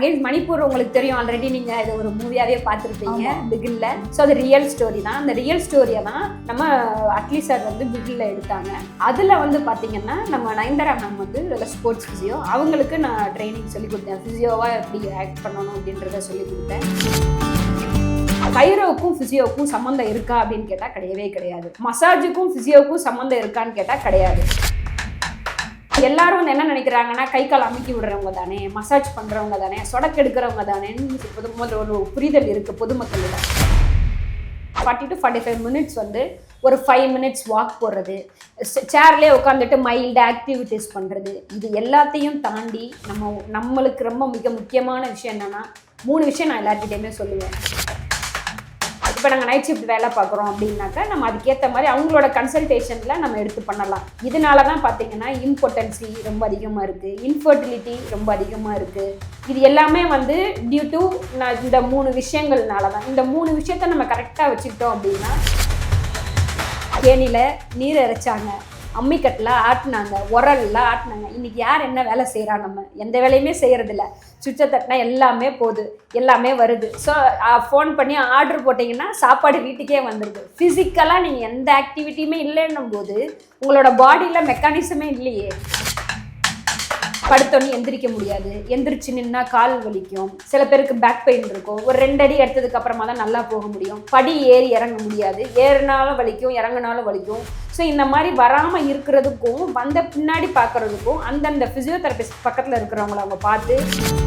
against Manipur உங்களுக்கு தெரியும் already நீங்க இது ஒரு மூவியாவே பார்த்துருப்பீங்க பிகில்ல ஸோ அது ரியல் ஸ்டோரி தான் அந்த ரியல் ஸ்டோரியை தான் நம்ம அட்லி சார் வந்து பிகில்ல எடுத்தாங்க அதுல வந்து பாத்தீங்கன்னா நம்ம நயன்தாரா மேம் வந்து ஸ்போர்ட்ஸ் ஃபிசியோ அவங்களுக்கு நான் ட்ரைனிங் சொல்லி கொடுத்தேன் ஃபிசியோவா எப்படி ஆக்ட் பண்ணணும் அப்படின்றத சொல்லி கொடுத்தேன் கைரோவுக்கும் ஃபிசியோவுக்கும் சம்மந்தம் இருக்கா அப்படின்னு கேட்டால் கிடையவே கிடையாது மசாஜுக்கும் ஃபிசியோவுக்கும் சம்மந்தம் இருக்கான்னு கேட்டால் கிடையாது எல்லாரும் வந்து என்ன நினைக்கிறாங்கன்னா கை கால் அமைக்கி விடுறவங்க தானே மசாஜ் பண்ணுறவங்க தானே சொடக்கெடுக்கிறவங்க தானேன்னு பொதுமக்கள் ஒரு புரிதல் இருக்குது பொதுமக்கள் forty to forty five minutes வந்து ஒரு ஃபைவ் மினிட்ஸ் வாக் போடுறது சேர்லேயே உட்காந்துட்டு மைல்டு ஆக்டிவிட்டீஸ் பண்ணுறது இது எல்லாத்தையும் தாண்டி நம்ம நம்மளுக்கு ரொம்ப மிக முக்கியமான விஷயம் என்னென்னா மூணு விஷயம் நான் எல்லாத்திட்டையுமே சொல்லுவேன் இப்போ நாங்கள் நைட் ஷிஃப்ட் வேலை பார்க்குறோம் அப்படின்னாக்கா நம்ம அதுக்கேற்ற மாதிரி அவங்களோட கன்சல்டேஷனில் நம்ம எடுத்து பண்ணலாம் இதனால தான் பார்த்தீங்கன்னா இம்பார்ட்டன்சி ரொம்ப அதிகமாக இருக்குது இன்ஃபர்டிலிட்டி ரொம்ப அதிகமாக இருக்குது இது எல்லாமே வந்து டியூ டு நான் இந்த மூணு விஷயங்கள்னால தான் இந்த மூணு விஷயத்த நம்ம கரெக்டாக வச்சுக்கிட்டோம் அப்படின்னா கேணியில் நீர் இறைச்சாங்க அம்மிக்கட்டில் ஆட்டினாங்க உரல்லாம் ஆட்டினாங்க இன்றைக்கி யார் என்ன வேலை செய்கிறா நம்ம எந்த வேலையுமே செய்கிறதில்ல சுவிட்சை தட்டினா எல்லாமே போகுது எல்லாமே வருது ஸோ ஃபோன் பண்ணி ஆர்டர் போட்டிங்கன்னா சாப்பாடு வீட்டுக்கே வந்துடுது ஃபிசிக்கலாக நீங்கள் எந்த ஆக்டிவிட்டியுமே இல்லைன்னும் போது உங்களோட பாடியில் மெக்கானிசமே இல்லையே படுத்தோன்னு எந்திரிக்க முடியாது எந்திரிச்சு நின்னா கால் வலிக்கும் சில பேருக்கு பேக் பெயின் இருக்கும் ஒரு ரெண்டு அடி எடுத்ததுக்கு அப்புறமா தான் நல்லா போக முடியும் படி ஏறி இறங்க முடியாது ஏறினாலும் வலிக்கும் இறங்கினாலும் வலிக்கும் ஸோ இந்த மாதிரி வராமல் இருக்கிறதுக்கும் வந்த பின்னாடி பார்க்குறதுக்கும் அந்தந்த ஃபிசியோதெரபிஸ்ட் பக்கத்தில் இருக்கிறவங்கள அவங்க பார்த்து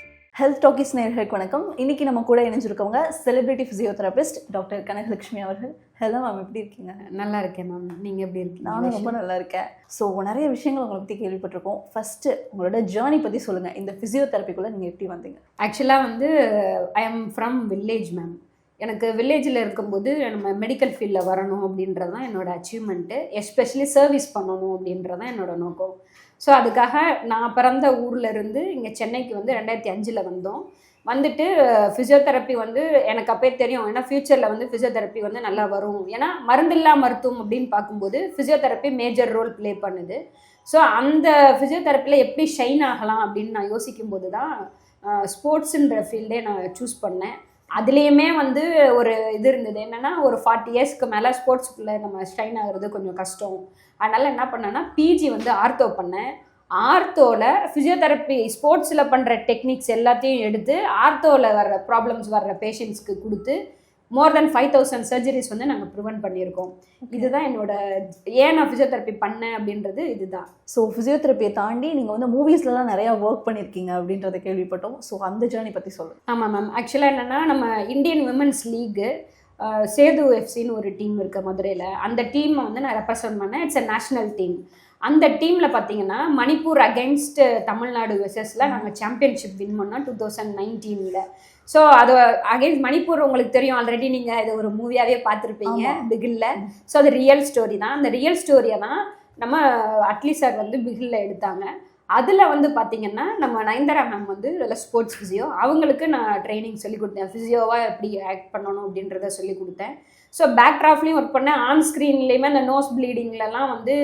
Health talkies நேர்களுக்கு வணக்கம் இன்னைக்கு நம்ம கூட இணைஞ்சிருக்கவங்க செலிபிரிட்டி ஃபிசியோதெரபிஸ்ட் டாக்டர் கனகலட்சுமி அவர்கள் ஹலோ மேம் எப்படி இருக்கீங்க நல்லா இருக்கேன் மேம் நீங்கள் எப்படி இருக்கீங்க நானும் ரொம்ப நல்லா இருக்கேன் ஸோ நிறைய விஷயங்கள் உங்களை பற்றி கேள்விப்பட்டிருக்கோம் ஃபஸ்ட்டு உங்களோட ஜேர்னி பற்றி சொல்லுங்கள் இந்த தெரப்பிக்குள்ளே நீங்கள் எப்படி வந்தீங்க ஆக்சுவலாக வந்து I am from village ma'am எனக்கு வில்லேஜில் இருக்கும்போது நம்ம மெடிக்கல் ஃபீல்டில் வரணும் அப்படின்றது தான் என்னோடய அச்சீவ்மெண்ட்டு எஸ்பெஷலி சர்வீஸ் பண்ணணும் அப்படின்றது தான் என்னோடய நோக்கம் ஸோ அதுக்காக நான் பிறந்த ஊரில் இருந்து இங்கே சென்னைக்கு வந்து ரெண்டாயிரத்தி அஞ்சில் வந்தோம் வந்துட்டு ஃபிசியோதெரப்பி வந்து எனக்கு அப்பே தெரியும் ஏன்னா ஃப்யூச்சரில் வந்து ஃபிசியோதெரப்பி வந்து நல்லா வரும் ஏன்னா மருந்தில்லா மருத்துவம் அப்படின்னு பார்க்கும்போது ஃபிசியோதெரப்பி மேஜர் ரோல் ப்ளே பண்ணுது ஸோ அந்த ஃபிசியோதெரப்பியில் எப்படி ஷைன் ஆகலாம் அப்படின்னு நான் யோசிக்கும் போது தான் ஸ்போர்ட்ஸுன்ற ஃபீல்டே நான் சூஸ் பண்ணேன் அதுலேயுமே வந்து ஒரு இது இருந்தது என்னென்னா ஒரு ஃபார்ட்டி இயர்ஸ்க்கு மேலே ஸ்போர்ட்ஸுக்குள்ளே நம்ம ஸ்ட்ரைன் ஆகிறது கொஞ்சம் கஷ்டம் அதனால் என்ன பண்ணேன்னா பிஜி வந்து ஆர்த்தோ பண்ணேன் ஆர்த்தோவில் ஃபிசியோதெரப்பி ஸ்போர்ட்ஸில் பண்ணுற டெக்னிக்ஸ் எல்லாத்தையும் எடுத்து ஆர்த்தோவில் வர்ற ப்ராப்ளம்ஸ் வர்ற பேஷண்ட்ஸ்க்கு கொடுத்து more than five thousand surgeries வந்து நாங்கள் ப்ரிவென்ட் பண்ணியிருக்கோம் இதுதான் என்னோட ஏன் நான் ஃபிசியோதெரப்பி பண்ணேன் அப்படின்றது இதுதான் ஸோ ஃபிசியோதெரப்பியை தாண்டி நீங்கள் வந்து மூவிஸ்லலாம் நிறையா ஒர்க் பண்ணியிருக்கீங்க அப்படின்றத கேள்விப்பட்டோம் ஸோ அந்த ஜேர்னி பற்றி சொல்லுங்கள் ஆமாம் மேம் ஆக்சுவலாக என்னென்னா நம்ம இந்தியன் விமன்ஸ் லீக்கு சேது எஃப்சின்னு ஒரு டீம் இருக்குது மதுரையில் அந்த டீமை வந்து நான் ரெப்ரசன்ட் பண்ணேன் இட்ஸ் அ நேஷ்னல் டீம் அந்த டீமில் பார்த்தீங்கன்னா மணிப்பூர் அகெயின்ஸ்ட் தமிழ்நாடு விசஸில் நாங்கள் சாம்பியன்ஷிப் வின் பண்ணோம் டூ தௌசண்ட் நைன்டீனில் ஸோ அது அகைன்ஸ்ட் மணிப்பூர் உங்களுக்கு தெரியும் ஆல்ரெடி நீங்கள் இது ஒரு மூவியாகவே பார்த்துருப்பீங்க பிகில்ல ஸோ அது ரியல் ஸ்டோரி தான் அந்த ரியல் ஸ்டோரியை தான் நம்ம அட்லி சார் வந்து பிகில்ல எடுத்தாங்க அதில் வந்து பார்த்தீங்கன்னா நம்ம நயன்தாரா மேம் வந்து இதில் ஸ்போர்ட்ஸ் ஃபிசியோ அவங்களுக்கு நான் ட்ரைனிங் சொல்லி கொடுத்தேன் ஃபிசியோவாக எப்படி ஆக்ட் பண்ணணும் அப்படின்றத சொல்லி கொடுத்தேன் ஸோ பேக் ட்ராஃப்லேயும் ஒர்க் பண்ணேன் ஆன் ஸ்க்ரீன்லேயுமே அந்த நோஸ் ப்ளீடிங்லலாம் வந்து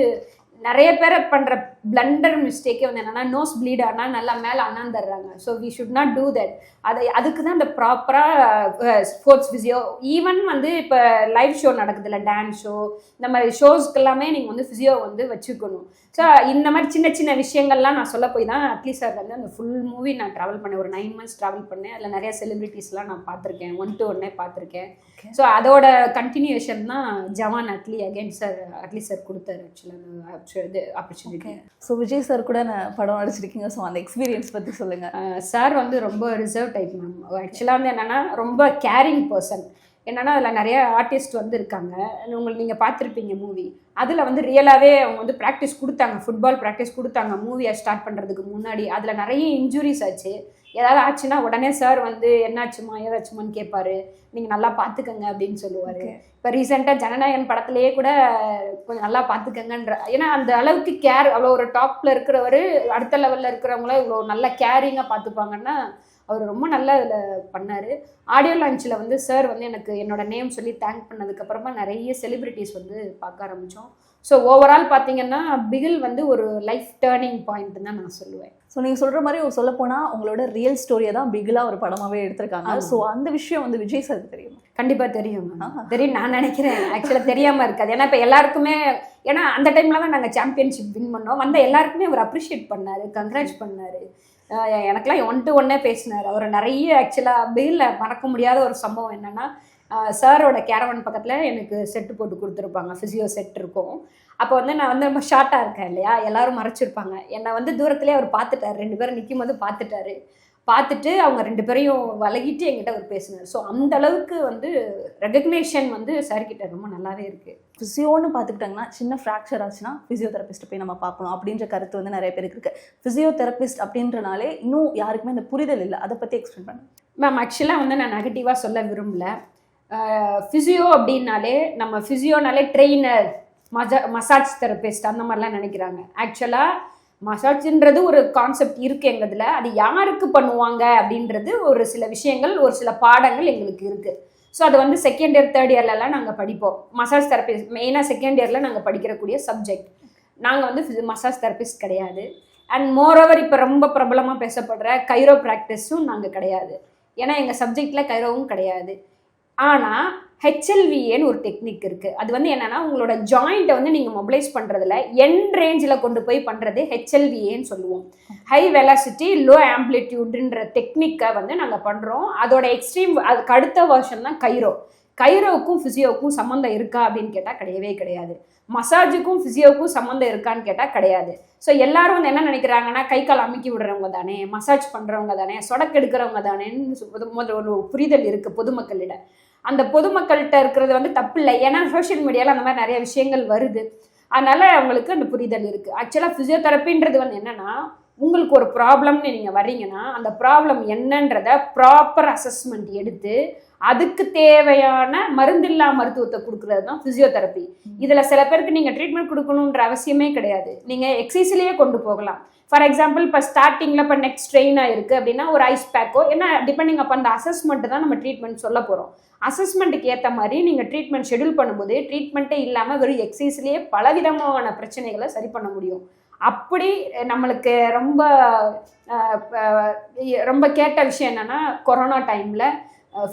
நிறைய பேர் பண்ணுற பிளண்டர் மிஸ்டேக்கே வந்து என்னென்னா நோஸ் ப்ளீட் ஆனால் நல்லா மேலே அண்ணாந்துடுறாங்க so we should not do that அதை அதுக்கு தான் இந்த ப்ராப்பராக ஸ்போர்ட்ஸ் ஃபிசியோ ஈவன் வந்து இப்போ லைவ் ஷோ இல்லை டான்ஸ் ஷோ இந்த மாதிரி ஷோஸ்க்கு எல்லாமே நீங்கள் வந்து ஃபிசியோ வந்து வச்சுக்கணும் ஸோ இந்த மாதிரி சின்ன சின்ன விஷயங்கள்லாம் நான் சொல்ல போய் தான் அட்லீஸ்ட் சார் வந்து அந்த ஃபுல் மூவி நான் ட்ராவல் பண்ணேன் ஒரு நைன் மந்த்ஸ் ட்ராவல் பண்ணேன் அதில் நிறைய செலிபிரிட்டிஸ்லாம் நான் பார்த்துருக்கேன் ஒன் டு ஒன்னே பார்த்துருக்கேன் ஸோ அதோட கண்டினியூஷன் தான் Jawan Atlee again sir Atlee sir கொடுத்தாரு ஆக்சுவலாக இது ஆப்பர்ச்சுனிட்டி ஸோ விஜய் சார் கூட நான் படம் அடிச்சிருக்கீங்க ஸோ அந்த எக்ஸ்பீரியன்ஸ் பற்றி சொல்லுங்கள் சார் வந்து ரொம்ப ரிசர்வ் டைப் மேம் ஆக்சுவலாக வந்து என்னென்னா ரொம்ப கேரிங் பர்சன் என்னென்னா அதில் நிறைய ஆர்டிஸ்ட் வந்து இருக்காங்க உங்களுக்கு நீங்கள் பார்த்துருப்பீங்க மூவி அதில் வந்து ரியலாகவே அவங்க வந்து ப்ராக்டிஸ் கொடுத்தாங்க ஃபுட்பால் ப்ராக்டிஸ் கொடுத்தாங்க மூவியை ஸ்டார்ட் பண்ணுறதுக்கு முன்னாடி அதில் நிறைய இன்ஜுரிஸ் ஆச்சு ஏதாவது ஆச்சுன்னா உடனே சார் வந்து என்னாச்சுமா ஏதாச்சுமான்னு கேட்பாரு நீங்கள் நல்லா பாத்துக்கங்க அப்படின்னு சொல்லுவார் இப்போ ரீசெண்டா ஜனநாயகன் படத்துலேயே கூட கொஞ்சம் நல்லா பாத்துக்கங்கன்ற ஏன்னா அந்த அளவுக்கு கேர் அவ்வளோ ஒரு டாப்பில் இருக்கிறவர் அடுத்த லெவலில் இருக்கிறவங்கள இவ்வளோ நல்ல கேரிங்காக பார்த்துப்பாங்கன்னா அவர் ரொம்ப நல்லா இதில் பண்ணார் ஆடியோ லான்ச்சில் வந்து சார் வந்து எனக்கு என்னோட நேம் சொல்லி தேங்க் பண்ணதுக்கப்புறமா நிறைய செலிப்ரிட்டிஸ் வந்து பார்க்க ஆரம்பித்தோம் ஸோ ஓவரால் பார்த்தீங்கன்னா பிகில் வந்து ஒரு லைஃப் டேர்னிங் பாயிண்ட் தான் நான் சொல்லுவேன் ஸோ நீங்கள் சொல்கிற மாதிரி சொல்ல போனால் உங்களோட ரியல் ஸ்டோரியை தான் பிகிலாக ஒரு படமாகவே எடுத்திருக்காங்க ஸோ அந்த விஷயம் வந்து விஜய் சார் தெரியும் கண்டிப்பாக தெரியும் தெரியும் நான் நினைக்கிறேன் ஆக்சுவலாக தெரியாமல் இருக்காது ஏன்னா இப்போ எல்லாருக்குமே ஏன்னா அந்த டைமில் தான் நாங்கள் சாம்பியன்ஷிப் வின் பண்ணோம் வந்த எல்லாருக்குமே அவர் அப்ரிஷியேட் பண்ணார் கங்க்ராச் பண்ணார் எனக்கெல்லாம் ஒன் டு ஒன்னே பேசினார் அவர் நிறைய ஆக்சுவலாக பிகில் மறக்க முடியாத ஒரு சம்பவம் என்னென்னா சாரோட கேரவன் பக்கத்தில் எனக்கு செட்டு போட்டு கொடுத்துருப்பாங்க ஃபிசியோ செட் இருக்கும் அப்போ வந்து நான் வந்து ரொம்ப ஷார்ட்டாக இருக்கேன் இல்லையா எல்லோரும் மறைச்சிருப்பாங்க என்னை வந்து தூரத்துலேயே அவர் பார்த்துட்டார் ரெண்டு பேரும் நிற்கும் போது பார்த்துட்டாரு பார்த்துட்டு அவங்க ரெண்டு பேரையும் வழகிட்டு என்கிட்ட அவர் பேசினார் ஸோ அந்த அளவுக்கு வந்து ரெகக்னேஷன் வந்து சார்கிட்ட ரொம்ப நல்லாவே இருக்குது ஃபிசியோன்னு பார்த்துக்கிட்டாங்கன்னா சின்ன ஃப்ராக்சர் ஆச்சுன்னா ஃபிசியோதெரபிஸ்ட்டை போய் நம்ம பார்க்கணும் அப்படின்ற கருத்து வந்து நிறைய பேருக்கு இருக்குது ஃபிசியோதெரபிஸ்ட் அப்படின்றனாலே இன்னும் யாருக்குமே அந்த புரிதல் இல்லை அதை பற்றி எக்ஸ்பிளைன் பண்ணு மேம் ஆக்சுவலாக வந்து நான் நெகட்டிவாக சொல்ல விரும்பல ஃபிசியோ அப்படின்னாலே நம்ம ஃபிசியோனாலே ட்ரெயினர் மஜா மசாஜ் தெரபிஸ்ட் அந்த மாதிரிலாம் நினைக்கிறாங்க ஆக்சுவலாக மசாஜ்ன்றது ஒரு கான்செப்ட் இருக்குது எங்கள் அது யாருக்கு பண்ணுவாங்க அப்படின்றது ஒரு சில விஷயங்கள் ஒரு சில பாடங்கள் எங்களுக்கு இருக்குது ஸோ அது வந்து செகண்ட் இயர் தேர்ட் இயர்லலாம் நாங்கள் படிப்போம் மசாஜ் தெரபிஸ்ட் மெயினாக செகண்ட் இயரில் நாங்கள் படிக்கிறக்கூடிய சப்ஜெக்ட் நாங்கள் வந்து மசாஜ் தெரபிஸ்ட் கிடையாது அண்ட் மோரோவர் இப்போ ரொம்ப பிரபலமாக பேசப்படுற கைரோ ப்ராக்டிஸும் நாங்கள் கிடையாது ஏன்னா எங்கள் சப்ஜெக்டில் கைரோவும் கிடையாது ஆனால் ஹெச்எல்விஏன்னு ஒரு டெக்னிக் இருக்குது அது வந்து என்னென்னா உங்களோட ஜாயிண்ட்டை வந்து நீங்கள் மொபிலைஸ் பண்ணுறதுல என் ரேஞ்சில் கொண்டு போய் பண்ணுறது ஹெச்எல்விஏன்னு சொல்லுவோம் ஹை வெலாசிட்டி லோ ஆம்பிளிட்யூடுன்ற டெக்னிக்கை வந்து நாங்கள் பண்ணுறோம் அதோட எக்ஸ்ட்ரீம் அதுக்கு அடுத்த வருஷம் தான் கைரோ கைரோவுக்கும் ஃபிசியோவுக்கும் சம்மந்தம் இருக்கா அப்படின்னு கேட்டால் கிடையவே கிடையாது மசாஜுக்கும் ஃபிசியோவுக்கும் சம்மந்தம் இருக்கான்னு கேட்டால் கிடையாது ஸோ எல்லாரும் வந்து என்ன நினைக்கிறாங்கன்னா கை கால் அமுக்கி விடுறவங்க தானே மசாஜ் பண்ணுறவங்க தானே சொடக்கெடுக்கிறவங்க தானேன்னு ஒரு புரிதல் இருக்குது பொதுமக்களிடம் அந்த பொதுமக்கள்கிட்ட இருக்கிறது வந்து தப்பு இல்லை ஏன்னா சோஷியல் மீடியாவில் அந்த மாதிரி நிறைய விஷயங்கள் வருது அதனால அவங்களுக்கு அந்த புரிதல் இருக்குது ஆக்சுவலாக ஃபிசியோதெரப்பின்றது வந்து என்னென்னா உங்களுக்கு ஒரு ப்ராப்ளம்னு நீங்கள் வரீங்கன்னா அந்த ப்ராப்ளம் என்னன்றத ப்ராப்பர் அசஸ்மெண்ட் எடுத்து அதுக்கு தேவையான மருந்தில்லா மருத்துவத்தை கொடுக்கறது தான் ஃபிசியோதெரப்பி இதில் சில பேருக்கு நீங்கள் ட்ரீட்மெண்ட் கொடுக்கணுன்ற அவசியமே கிடையாது நீங்கள் எக்ஸசைஸ்லேயே கொண்டு போகலாம் ஃபார் எக்ஸாம்பிள் இப்போ ஸ்டார்டிங்கில் இப்போ நெக்ஸ்ட் ஸ்ட்ரெயினாக இருக்குது அப்படின்னா ஒரு ஐஸ் பேக்கோ ஏன்னா டிபெண்டிங் அப்போ அந்த அசஸ்மெண்ட்டு தான் நம்ம ட்ரீட்மெண்ட் சொல்ல போகிறோம் அசஸ்மெண்ட்டுக்கு ஏற்ற மாதிரி நீங்கள் ட்ரீட்மெண்ட் ஷெடியூல் பண்ணும்போது ட்ரீட்மெண்ட்டே இல்லாமல் வெறும் எக்ஸசைஸ்லேயே பலவிதமான பிரச்சனைகளை சரி பண்ண முடியும் அப்படி நம்மளுக்கு ரொம்ப ரொம்ப கேட்ட விஷயம் என்னென்னா கொரோனா டைமில்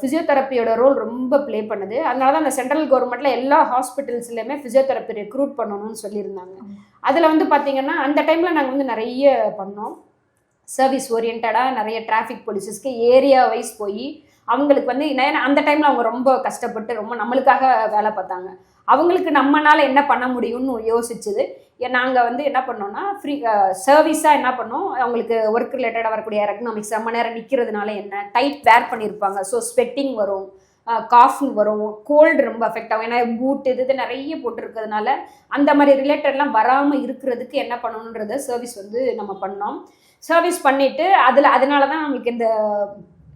ஃபிசியோதெரப்பியோட ரோல் ரொம்ப ப்ளே பண்ணுது அதனால தான் அந்த சென்ட்ரல் கவர்மெண்ட்டில் எல்லா ஹாஸ்பிட்டல்ஸ்லையுமே ஃபிசியோதெரப்பி ரெக்ரூட் பண்ணணும்னு சொல்லியிருந்தாங்க அதில் வந்து பார்த்திங்கன்னா அந்த டைமில் நாங்கள் வந்து நிறைய பண்ணோம் சர்வீஸ் ஓரியன்டாக நிறைய டிராஃபிக் போலீஸஸ்க்கு ஏரியா வைஸ் போய் அவங்களுக்கு வந்து அந்த டைமில் அவங்க ரொம்ப கஷ்டப்பட்டு ரொம்ப நம்மளுக்காக வேலை பார்த்தாங்க அவங்களுக்கு நம்மளால் என்ன பண்ண முடியும்னு யோசிச்சுது நாங்கள் வந்து என்ன பண்ணோம்னா ஃப்ரீ சர்வீஸாக என்ன பண்ணோம் அவங்களுக்கு ஒர்க் ரிலேட்டடாக வரக்கூடிய எக்கனாமிக்ஸ் ரொம்ப நேரம் நிற்கிறதுனால என்ன டைட் வேர் பண்ணியிருப்பாங்க ஸோ ஸ்வெட்டிங் வரும் காஃபிங் வரும் கோல்டு ரொம்ப அஃபெக்ட் ஆகும் ஏன்னா பூட் இது இது நிறைய போட்டிருக்கிறதுனால அந்த மாதிரி ரிலேட்டட்லாம் வராமல் இருக்கிறதுக்கு என்ன பண்ணணுன்றத சர்வீஸ் வந்து நம்ம பண்ணோம் சர்வீஸ் பண்ணிவிட்டு அதில் அதனால தான் நம்மளுக்கு இந்த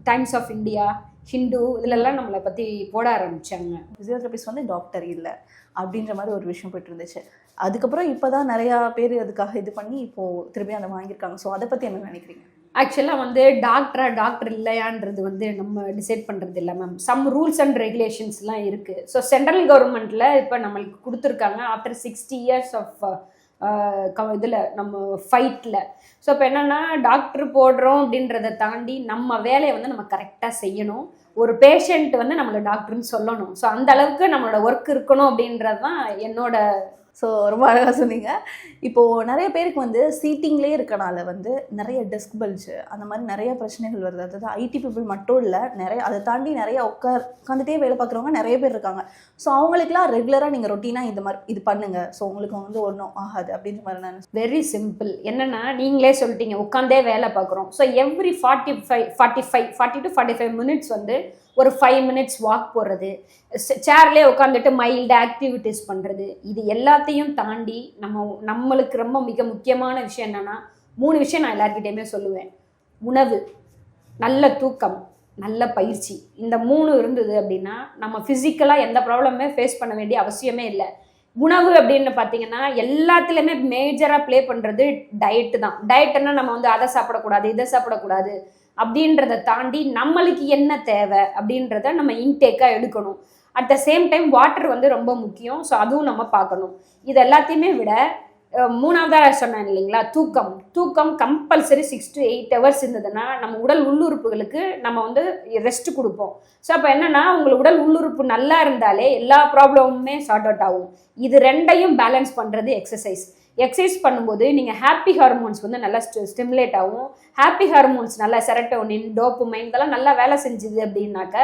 டைம்ஸ் ஆஃப் இந்தியா ஹிந்து இதுலலாம் நம்மளை பற்றி போட ஆரம்பித்தாங்க ஃபிசியோதெரபிஸ் வந்து டாக்டர் இல்லை அப்படின்ற மாதிரி ஒரு விஷயம் போயிட்டுருந்துச்சு இருந்துச்சு அதுக்கப்புறம் இப்போ தான் நிறையா பேர் அதுக்காக இது பண்ணி இப்போது திருப்பி அதை வாங்கியிருக்காங்க ஸோ அதை பற்றி என்ன நினைக்கிறீங்க ஆக்சுவலாக வந்து டாக்டரா டாக்டர் இல்லையான்றது வந்து நம்ம டிசைட் பண்ணுறது இல்லை மேம் சம் ரூல்ஸ் அண்ட் ரெகுலேஷன்ஸ்லாம் இருக்குது ஸோ சென்ட்ரல் கவர்மெண்ட்டில் இப்போ நம்மளுக்கு கொடுத்துருக்காங்க ஆஃப்டர் சிக்ஸ்டி இயர்ஸ் ஆஃப் க இதில் நம்ம ஃபைட்டில் ஸோ இப்போ என்னென்னா டாக்டர் போடுறோம் அப்படின்றத தாண்டி நம்ம வேலையை வந்து நம்ம கரெக்டாக செய்யணும் ஒரு பேஷண்ட் வந்து நம்மளை டாக்டர்னு சொல்லணும் ஸோ அந்த அளவுக்கு நம்மளோட ஒர்க் இருக்கணும் அப்படின்றது தான் என்னோட ஸோ ரொம்ப அழகாக சொன்னீங்க இப்போது நிறைய பேருக்கு வந்து சீட்டிங்லேயே இருக்கனால வந்து நிறைய டெஸ்க் பல்ஜு அந்த மாதிரி நிறைய பிரச்சனைகள் வருது அதாவது ஐடி பீப்புள் மட்டும் இல்லை நிறைய அதை தாண்டி நிறைய உட்கார் உட்காந்துட்டே வேலை பார்க்குறவங்க நிறைய பேர் இருக்காங்க ஸோ அவங்களுக்குலாம் ரெகுலராக நீங்கள் ரொட்டீனாக இந்த மாதிரி இது பண்ணுங்கள் ஸோ உங்களுக்கு வந்து ஒன்றும் ஆகாது அப்படின்ற மாதிரி நான் வெரி சிம்பிள் என்னென்னா நீங்களே சொல்லிட்டீங்க உட்காந்தே வேலை பார்க்குறோம் so every forty five forty five forty to forty five minutes வந்து ஒரு ஃபைவ் மினிட்ஸ் வாக் போடுறது சேர்லேயே உட்காந்துட்டு மைல்டு ஆக்டிவிட்டீஸ் பண்ணுறது இது எல்லாத்தையும் தாண்டி நம்ம நம்மளுக்கு ரொம்ப மிக முக்கியமான விஷயம் என்னென்னா மூணு விஷயம் நான் எல்லாருக்கிட்டையுமே சொல்லுவேன் உணவு நல்ல தூக்கம் நல்ல பயிற்சி இந்த மூணு இருந்தது அப்படின்னா நம்ம ஃபிசிக்கலாக எந்த ப்ராப்ளமே ஃபேஸ் பண்ண வேண்டிய அவசியமே இல்லை உணவு அப்படின்னு பார்த்தீங்கன்னா எல்லாத்துலேயுமே மேஜராக ப்ளே பண்ணுறது டயட்டு தான் டயட்டுன்னா நம்ம வந்து அதை சாப்பிடக்கூடாது இதை சாப்பிடக்கூடாது அப்படின்றத தாண்டி நம்மளுக்கு என்ன தேவை அப்படின்றத நம்ம இன்டேக்காக எடுக்கணும் at the same time water வந்து ரொம்ப முக்கியம் ஸோ அதுவும் நம்ம பார்க்கணும் இது எல்லாத்தையுமே விட மூணாவதாக சொன்னேன் இல்லைங்களா தூக்கம் தூக்கம் compulsory six to eight hours இருந்ததுன்னா நம்ம உடல் உள்ளுறுப்புகளுக்கு நம்ம வந்து ரெஸ்ட் கொடுப்போம் ஸோ அப்போ என்னென்னா உங்களுக்கு உடல் உள்ளுறுப்பு நல்லா இருந்தாலே எல்லா ப்ராப்ளமுமே சார்ட் அவுட் ஆகும் இது ரெண்டையும் பேலன்ஸ் பண்ணுறது எக்ஸசைஸ் எக்ஸசைஸ் பண்ணும்போது நீங்கள் ஹாப்பி ஹார்மோன்ஸ் வந்து நல்லா ஸ்டிமுலேட் ஆகும் ஹாப்பி ஹார்மோன்ஸ் நல்லா செரட்டோனின் டோப்புமைன் இதெல்லாம் நல்லா வேலை செஞ்சுது அப்படின்னாக்க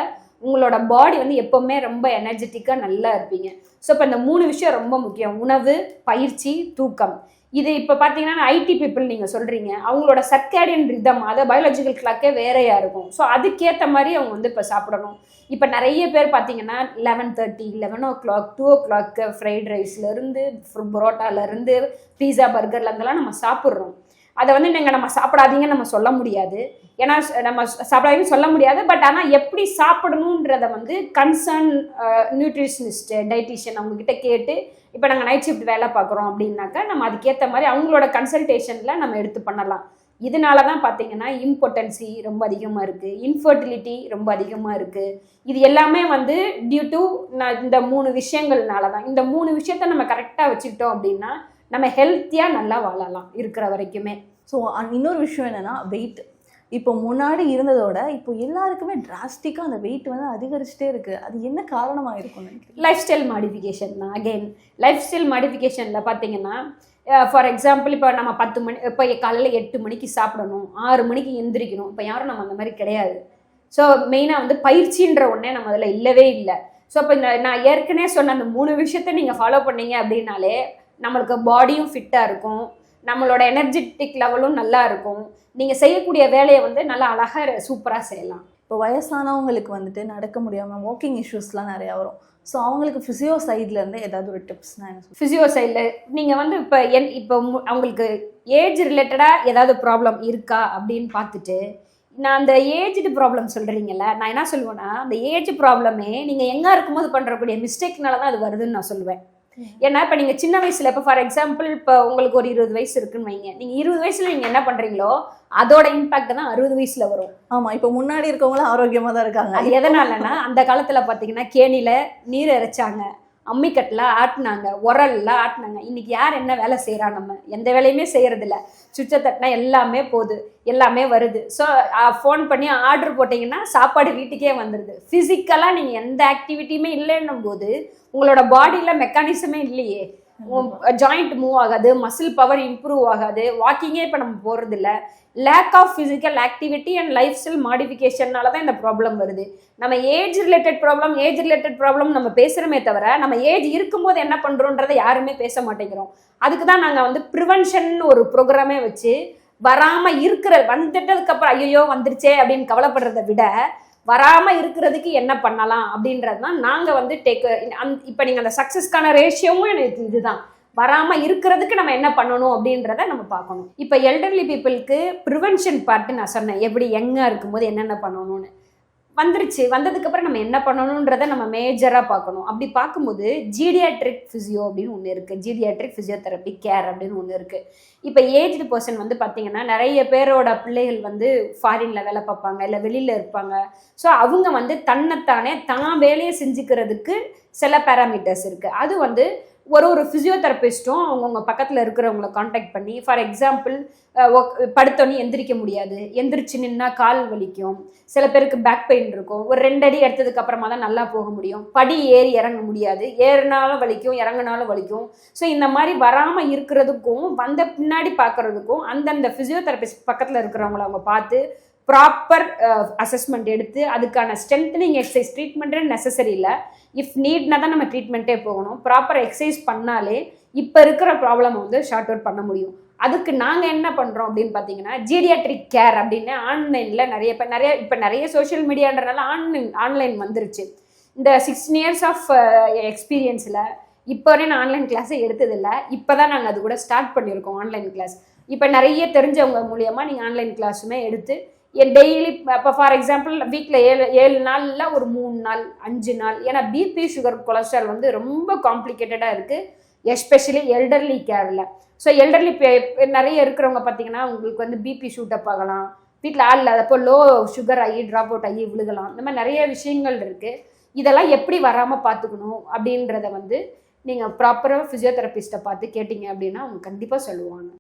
உங்களோட பாடி வந்து எப்போவுமே ரொம்ப எனர்ஜெட்டிக்காக நல்லா இருப்பீங்க ஸோ இப்போ இந்த மூணு விஷயம் ரொம்ப முக்கியம் உணவு பயிற்சி தூக்கம் இது இப்போ பார்த்தீங்கன்னா ஐடி பீப்புள் நீங்கள் சொல்கிறீங்க அவங்களோட சர்க்காடியன் ரிதம் அதை பயாலஜிக்கல் கிளாக்கே வேறையாக இருக்கும் ஸோ அதுக்கேற்ற மாதிரி அவங்க வந்து இப்போ சாப்பிடணும் இப்போ நிறைய பேர் பார்த்தீங்கன்னா eleven thirty eleven o'clock two o'clock fried ரைஸ்லேருந்து பரோட்டாலேருந்து பீஸா இருந்தெல்லாம் நம்ம சாப்பிட்றோம் அதை வந்து நீங்கள் நம்ம சாப்பிடாதீங்கன்னு நம்ம சொல்ல முடியாது ஏன்னா நம்ம சாப்பிடாதீங்கன்னு சொல்ல முடியாது பட் ஆனால் எப்படி சாப்பிடணுன்றத வந்து கன்சர்ன் நியூட்ரிஷனிஸ்ட்டு டைட்டிஷியன் அவங்கக்கிட்ட கேட்டு இப்போ நாங்கள் நைட் ஷிஃப்ட் வேலை பார்க்குறோம் அப்படின்னாக்கா நம்ம அதுக்கேற்ற மாதிரி அவங்களோட கன்சல்டேஷனில் நம்ம எடுத்து பண்ணலாம் இதனால தான் பார்த்தீங்கன்னா இம்பார்ட்டன்சி ரொம்ப அதிகமாக இருக்குது இன்ஃபர்டிலிட்டி ரொம்ப அதிகமாக இருக்குது இது எல்லாமே வந்து டியூ டு நான் இந்த மூணு விஷயங்கள்னால தான் இந்த மூணு விஷயத்த நம்ம கரெக்டாக வச்சுக்கிட்டோம் அப்படின்னா நம்ம ஹெல்த்தியாக நல்லா வாழலாம் இருக்கிற வரைக்குமே ஸோ இன்னொரு விஷயம் என்னென்னா வெயிட் இப்போ முன்னாடி இருந்ததோட இப்போ எல்லாருக்குமே டிராஸ்டிக்காக அந்த வெயிட் வந்து அதிகரிச்சுட்டே இருக்குது அது என்ன காரணமாக இருக்கும் லைஃப் ஸ்டைல் மாடிஃபிகேஷன் தான் அகெயின் லைஃப் ஸ்டைல் மாடிஃபிகேஷனில் பார்த்தீங்கன்னா ஃபார் எக்ஸாம்பிள் இப்போ நம்ம பத்து மணி இப்போ காலையில் எட்டு மணிக்கு சாப்பிடணும் ஆறு மணிக்கு எந்திரிக்கணும் இப்போ யாரும் நம்ம அந்த மாதிரி கிடையாது ஸோ மெயினாக வந்து பயிற்சின்ற ஒன்றே நம்ம அதில் இல்லவே இல்லை ஸோ இப்போ இந்த நான் ஏற்கனவே சொன்ன அந்த மூணு விஷயத்த நீங்கள் ஃபாலோ பண்ணீங்க அப்படின்னாலே நம்மளுக்கு பாடியும் ஃபிட்டாக இருக்கும் நம்மளோட எனர்ஜெட்டிக் லெவலும் நல்லா இருக்கும் நீங்கள் செய்யக்கூடிய வேலையை வந்து நல்லா அழகாக சூப்பராக செய்யலாம் இப்போ வயசானவங்களுக்கு வந்துட்டு நடக்க முடியாமல் வாக்கிங் இஷ்யூஸ்லாம் நிறையா வரும் ஸோ அவங்களுக்கு ஃபிசியோ சைட்லேருந்து ஏதாவது ஒரு டிப்ஸ்னா என்ன ஃபிசியோ சைடில் நீங்கள் வந்து இப்போ என் இப்போ அவங்களுக்கு ஏஜ் ரிலேட்டடாக ஏதாவது ப்ராப்ளம் இருக்கா அப்படின்னு பார்த்துட்டு நான் அந்த ஏஜ்டு ப்ராப்ளம் சொல்கிறீங்கல்ல நான் என்ன சொல்லுவேன்னா அந்த ஏஜ் ப்ராப்ளமே நீங்கள் எங்கே இருக்கும்போது பண்ணுறக்கூடிய மிஸ்டேக்னால தான் அது வருதுன்னு நான் சொல்லுவேன் ஏன்னா இப்போ நீங்கள் சின்ன வயசில் இப்போ ஃபார் எக்ஸாம்பிள் இப்போ உங்களுக்கு ஒரு இருபது வயசு இருக்குன்னு வைங்க நீங்கள் இருபது வயசில் நீங்கள் என்ன பண்ணுறீங்களோ அதோட இம்பாக்ட் தான் அறுபது வயசில் வரும் ஆமாம் இப்போ முன்னாடி இருக்கவங்களும் ஆரோக்கியமாக தான் இருக்காங்க அது எதனாலன்னா அந்த காலத்தில் பார்த்தீங்கன்னா கேணியில் நீர் இறைச்சாங்க அம்மிக்கட்டில் ஆட்டினாங்க உரல்லாம் ஆட்டினாங்க இன்னைக்கு யார் என்ன வேலை செய்கிறா நம்ம எந்த வேலையுமே செய்யறதில்ல சுவிட்சை தட்டினா எல்லாமே போகுது எல்லாமே வருது ஸோ ஃபோன் பண்ணி ஆர்டர் போட்டிங்கன்னா சாப்பாடு வீட்டுக்கே வந்துடுது ஃபிசிக்கலாக நீங்கள் எந்த ஆக்டிவிட்டியுமே இல்லைன்னும் போது உங்களோட பாடியில் மெக்கானிசமே இல்லையே ஜாயிண்ட் மூவ் ஆகாது மசில் பவர் இம்ப்ரூவ் ஆகாது வாக்கிங்கே இப்போ நம்ம போகிறது இல்லை lack of physical activity and lifestyle மாடிஃபிகேஷன்னால தான் இந்த ப்ராப்ளம் வருது நம்ம age related problem age related problem நம்ம பேசுகிறோமே தவிர நம்ம ஏஜ் இருக்கும்போது என்ன பண்ணுறோன்றதை யாருமே பேச மாட்டேங்கிறோம் அதுக்கு தான் நாங்கள் வந்து ப்ரிவென்ஷன் ஒரு ப்ரோக்ராமே வச்சு வராமல் இருக்கிற வந்துட்டதுக்கப்புறம் ஐயோ வந்துருச்சே அப்படின்னு கவலைப்படுறத விட வராமல் இருக்கிறதுக்கு என்ன பண்ணலாம் அப்படின்றது தான் நாங்கள் வந்து டேக் அந் இப்போ நீங்கள் அந்த சக்ஸஸ்க்கான ரேஷியோவும் எனக்கு இதுதான் வராமல் இருக்கிறதுக்கு நம்ம என்ன பண்ணணும் அப்படின்றத நம்ம பார்க்கணும் இப்போ எல்டர்லி பீப்புளுக்கு ப்ரிவென்ஷன் பார்ட்டு நான் சொன்னேன் எப்படி யங்காக இருக்கும்போது என்னென்ன பண்ணணும்னு வந்துருச்சு வந்ததுக்கப்புறம் நம்ம என்ன பண்ணணுன்றதை நம்ம மேஜராக பார்க்கணும் அப்படி பார்க்கும்போது ஜீடியாட்ரிக் ஃபிசியோ அப்படின்னு ஒன்று இருக்குது ஜீடியாட்ரிக் ஃபிசியோதெரப்பி கேர் அப்படின்னு ஒன்று இருக்குது இப்போ ஏஜ்டு பர்சன் வந்து பார்த்திங்கன்னா நிறைய பேரோட பிள்ளைகள் வந்து ஃபாரினில் வேலை பார்ப்பாங்க இல்லை வெளியில் இருப்பாங்க ஸோ அவங்க வந்து தன்னைத்தானே தான் வேலையை செஞ்சுக்கிறதுக்கு சில பேராமீட்டர்ஸ் இருக்குது அது வந்து ஒரு ஒரு ஃபிசியோதெரபிஸ்ட்டும் அவங்கவுங்க பக்கத்தில் இருக்கிறவங்கள காண்டாக்ட் பண்ணி ஃபார் எக்ஸாம்பிள் படுத்தோன்னே எந்திரிக்க முடியாது எந்திரிச்சு நின்னா கால் வலிக்கும் சில பேருக்கு பேக் பெயின் இருக்கும் ஒரு ரெண்டடி எடுத்ததுக்கு அப்புறமா தான் நல்லா போக முடியும் படி ஏறி இறங்க முடியாது ஏறினாலும் வலிக்கும் இறங்கினாலும் வலிக்கும் ஸோ இந்த மாதிரி வராமல் இருக்கிறதுக்கும் வந்த பின்னாடி பார்க்குறதுக்கும் அந்தந்த ஃபிசியோதெரபிஸ்ட் பக்கத்தில் இருக்கிறவங்கள அவங்க பார்த்து ப்ராப்பர் அசஸ்மெண்ட் uh, எடுத்து அதுக்கான ஸ்ட்ரென்த்னிங் எக்ஸசைஸ் ட்ரீட்மெண்ட்டே நெசசரி இல்லை இஃப் நீட்னா தான் நம்ம ட்ரீட்மெண்ட்டே போகணும் ப்ராப்பர் எக்ஸசைஸ் பண்ணாலே இப்போ இருக்கிற ப்ராப்ளம் வந்து ஷார்ட் அவுட் பண்ண முடியும் அதுக்கு நாங்கள் என்ன பண்ணுறோம் அப்படின்னு பார்த்தீங்கன்னா ஜீடியாட்ரிக் கேர் அப்படின்னு ஆன்லைனில் நிறைய இப்போ நிறைய இப்போ நிறைய சோஷியல் மீடியான்றனால ஆன்லைன் ஆன்லைன் வந்துருச்சு இந்த சிக்ஸ்டீன் இயர்ஸ் ஆஃப் எக்ஸ்பீரியன்ஸில் இப்போ வரையும் நான் ஆன்லைன் கிளாஸை எடுத்ததில்லை இப்போ தான் நாங்கள் அது கூட ஸ்டார்ட் பண்ணியிருக்கோம் ஆன்லைன் கிளாஸ் இப்போ நிறைய தெரிஞ்சவங்க மூலியமாக நீங்கள் ஆன்லைன் கிளாஸுமே எடுத்து என் டெய்லி இப்போ ஃபார் எக்ஸாம்பிள் வீக்கில் ஏழு ஏழு நாளில் ஒரு மூணு நாள் அஞ்சு நாள் ஏன்னா பிபி சுகர் கொலஸ்ட்ரால் வந்து ரொம்ப காம்ப்ளிகேட்டடாக இருக்குது எஸ்பெஷலி எல்டர்லி கேரில் ஸோ எல்டர்லி நிறைய இருக்கிறவங்க பார்த்தீங்கன்னா உங்களுக்கு வந்து பிபி ஷூட்டப் ஆகலாம் வீட்டில் ஆள் இல்லாதப்போ லோ சுகர் ஆகி ட்ராப் அவுட் ஆகி விழுகலாம் இந்த மாதிரி நிறைய விஷயங்கள் இருக்குது இதெல்லாம் எப்படி வராமல் பார்த்துக்கணும் அப்படின்றத வந்து நீங்கள் ப்ராப்பராக ஃபிசியோதெரபிஸ்ட்டை பார்த்து கேட்டிங்க அப்படின்னா அவங்க கண்டிப்பாக சொல்லுவாங்க